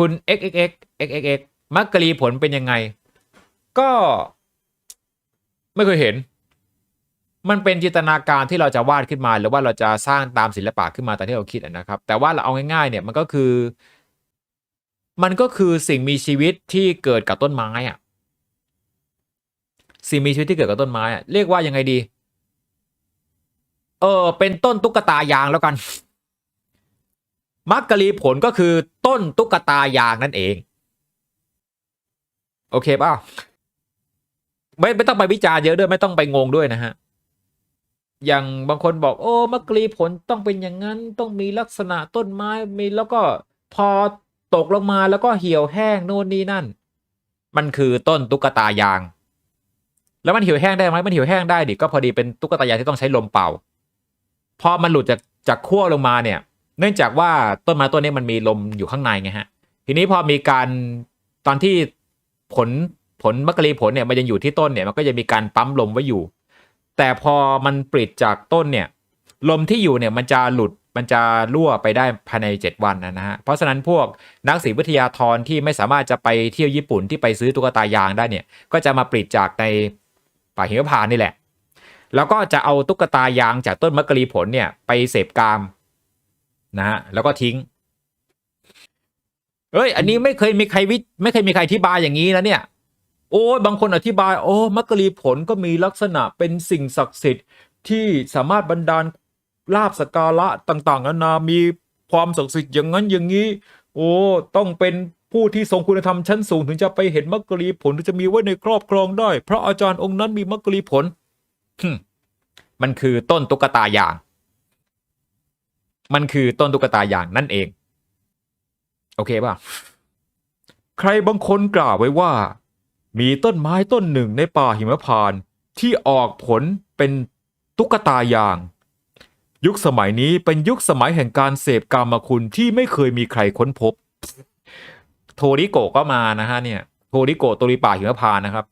คุณ xxx xxx มักกะลีผลเป็นยังไง ก็ ไม่เคยเห็น มันเป็นจินตนาการที่เราจะวาดขึ้นมาหรือว่าเราจะสร้างตามศิลปะขึ้นมาตามที่เราคิดนะครับ แต่ว่าเราเอาง่ายๆเนี่ยมันก็คือ มันก็คือสิ่งมีชีวิตที่เกิดกับต้นไม้อะสิ่งมีชีวิตที่เกิดกับต้นไม้อะเรียกว่ายังไงดี เออเป็นต้นตุ๊กตายางแล้วกัน มักกะลีผลก็คือต้นตุ๊กตายางนั่นเอง โอเคเปล่าไม่ไม่ต้องไปวิจารณ์เยอะด้วยไม่ต้องไปงงด้วยนะฮะอย่างบางคนบอกโอ้มักกะลีผลต้องเป็นอย่างนั้นต้องมีลักษณะต้นไม้มีแล้วก็พอตกลงมาแล้วก็เหี่ยวแห้งโน่นนี่นั่น มันคือต้นตุ๊กตายาง แล้วมันเหี่ยวแห้งได้ไหมมันเหี่ยวแห้งได้ดิก็พอดีเป็นตุ๊กตายางที่ต้องใช้ลมเป่า พอมันหลุดจากจากขั้วลงมาเนี่ย เนื่องจากว่าต้นไม้ต้นนี้มันมีลมอยู่ข้างในไงฮะ ทีนี้พอมีการตอนที่ผลผลมักกะลีผลเนี่ยมันยังอยู่ที่ต้นเนี่ยมันก็จะมีการปั๊มลมไว้อยู่ แต่พอมันปลิดจากต้นเนี่ยลมที่อยู่เนี่ยมันจะหลุดมันจะรั่วไปได้ภายใน 7 วันนะฮะ เพราะฉะนั้นพวกนักศิลปวิทยาธรที่ไม่สามารถจะไปเที่ยวญี่ปุ่นที่ไปซื้อตุ๊กตายางได้เนี่ย ก็จะมาปลิดจากในป่าหิมพานนี่แหละ แล้วก็จะเอาตุ๊กตายางจากต้นมักกะลีผลเนี่ยไปเสพกาม นะฮะแล้วก็ทิ้งเอ้ย อันนี้ไม่เคยมีใครวิไม่เคยมีใครอธิบายอย่างนี้นะเนี่ย โอ้ยบางคนอธิบาย โอ้มักกะลีผลก็มีลักษณะเป็นสิ่งศักดิ์สิทธิ์ที่สามารถบันดาลลาบสกการะต่างๆนานามีความศักดิ์สิทธิ์อย่างนั้นอย่างนี้ โอ้ต้องเป็นผู้ที่ทรงคุณธรรมชั้นสูงถึงจะไปเห็นมักกะลีผลถึงจะมีไว้ในครอบครองได้ เพราะอาจารย์องค์นั้นมีมักกะลีผลหึ่มมันคือต้นตุ๊กตายาง มันคือต้นตุ๊กตายางนั่นเอง โอเคป่ะ ใครบางคนกล่าวไว้ว่า มีต้นไม้ต้นหนึ่งในป่าหิมพานต์ที่ออกผลเป็นตุ๊กตายาง ยุคสมัยนี้เป็นยุคสมัยแห่งการเสพกามคุณที่ไม่เคยมีใครค้นพบ โทริโกะก็มานะฮะเนี่ย โทริโกะโตริป่าหิมพานต์นะครับ